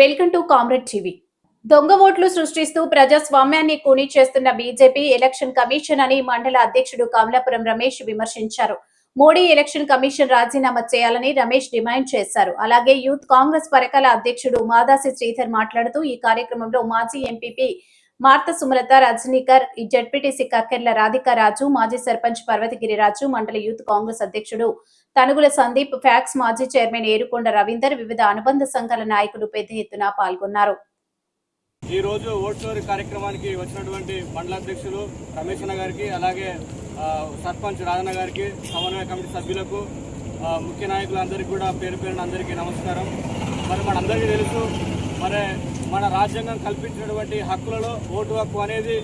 Welcome to comrade TV. దొంగ ఓట్లు సృష్టిస్తూ ప్రజాస్వామ్యాన్ని కూని చేస్తున్న బీజేపీ ఎలక్షన్ కమిషన్ అని మండల అధ్యక్షుడు కమలాపురం రమేష్ విమర్శించారు. మోడీ ఎలక్షన్ కమిషన్ రాజీనామా చేయాలని రమేష్ డిమాండ్ చేశారు. అలాగే యూత్ కాంగ్రెస్ పరకాల అధ్యక్షుడు మాదాసి శ్రీధర్ మాట్లాడుతూ ఈ కార్యక్రమంలో మాజీ MPP Martha Sumalatha Rajanikar ZPTC Kakkerla Radhikaraju మాజీ సర్పంచ్ పర్వతి గిరిరాజు మండల యూత్ కాంగ్రెస్ అధ్యక్షుడు తనుగుల సందీప్ ఫ్యాక్స్ మాజీ చైర్మన్ ఏరుకొండ రవీందర్ వివిధ అనుబంధ సంఘాల నాయకులు పెద్ద ఎత్తున పాల్గొన్నారు. ఈ రోజు ఓట్లూరి కార్యక్రమానికి వచ్చినటువంటి మండల అధ్యక్షులు రమేష్ గారికి అలాగే సర్పంచ్ రాజన్న గారికి సమన్వయ కమిటీ సభ్యులకు ముఖ్య నాయకులందరికీ కూడా పేరు పేరున అందరికీ నమస్కారం. మరి మనందరికీ తెలుసు మరి మన రాజ్యాంగం కల్పించినటువంటి హక్కులలో ఓటు హక్కు అనేది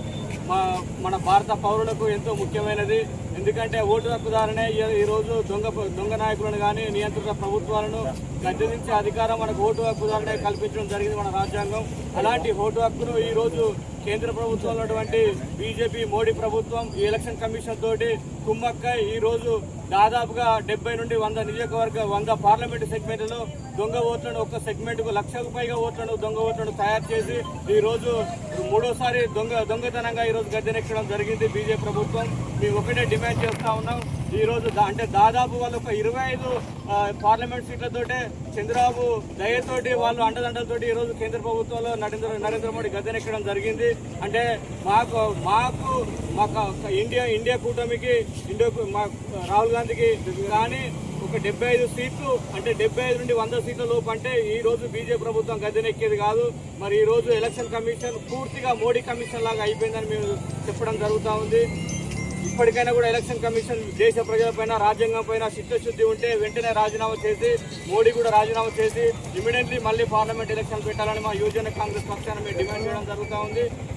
మా మన భారత పౌరులకు ఎంతో ముఖ్యమైనది. ఎందుకంటే ఓటు హక్కు ద్వారానే ఈ- ఈరోజు దొంగ దొంగ నాయకులను కానీ నియంత్రిత ప్రభుత్వాలను గద్దెదించే అధికారం మనకు ఓటు హక్కు ద్వారానే కల్పించడం జరిగింది మన రాజ్యాంగం. అలాంటి ఓటు హక్కును ఈ రోజు కేంద్ర ప్రభుత్వంలో ఉన్నటువంటి బీజేపీ మోడీ ప్రభుత్వం ఈ ఎలక్షన్ కమిషన్ తోటి కుమ్మక్కై ఈ రోజు దాదాపుగా డెబ్బై నుండి వంద నియోజకవర్గ వంద పార్లమెంటు సెగ్మెంట్లో దొంగ ఓట్లను ఒక్క సెగ్మెంట్కు లక్షకు పైగా ఓట్లను దొంగ ఓట్లను తయారు చేసి ఈరోజు మూడోసారి దొంగ దొంగతనంగా ఈరోజు గద్దెనెక్కడం జరిగింది బీజేపీ ప్రభుత్వం. మేము ఒకటే డిమాండ్ చేస్తూ ఉన్నాం. ఈరోజు దా- అంటే దాదాపు వాళ్ళు ఒక ఇరవై ఐదు పార్లమెంట్ సీట్లతోటే చంద్రబాబు దయతోటి వాళ్ళు అండదండలతోటి ఈరోజు కేంద్ర ప్రభుత్వంలో నరేంద్ర నరేంద్ర మోడీ గద్దెనెక్కడం జరిగింది. అంటే మాకు మాకు మాకు ఇండియా ఇండియా కూటమికి ఇండియా మా రాహుల్ గాంధీకి కానీ ఒక డెబ్బై ఐదు సీట్లు అంటే డెబ్బై ఐదు నుండి వంద సీట్ల లోపు అంటే ఈ రోజు బీజేపీ ప్రభుత్వం గద్దెనెక్కేది కాదు. మరి ఈ రోజు ఎలక్షన్ కమిషన్ పూర్తిగా మోడీ కమిషన్ లాగా అయిపోయిందని మేము చెప్పడం జరుగుతూ ఉంది. ఇప్పటికైనా కూడా ఎలక్షన్ కమిషన్ దేశ ప్రజలపైన రాజ్యాంగం పైన చిత్తశుద్ధి ఉంటే వెంటనే రాజీనామా చేసి మోడీ కూడా రాజీనామా చేసి ఇమీడియట్లీ మళ్ళీ పార్లమెంట్ ఎలక్షన్ పెట్టాలని మా యువజన కాంగ్రెస్ పక్షాన మేము డిమాండ్ చేయడం జరుగుతూ ఉంది.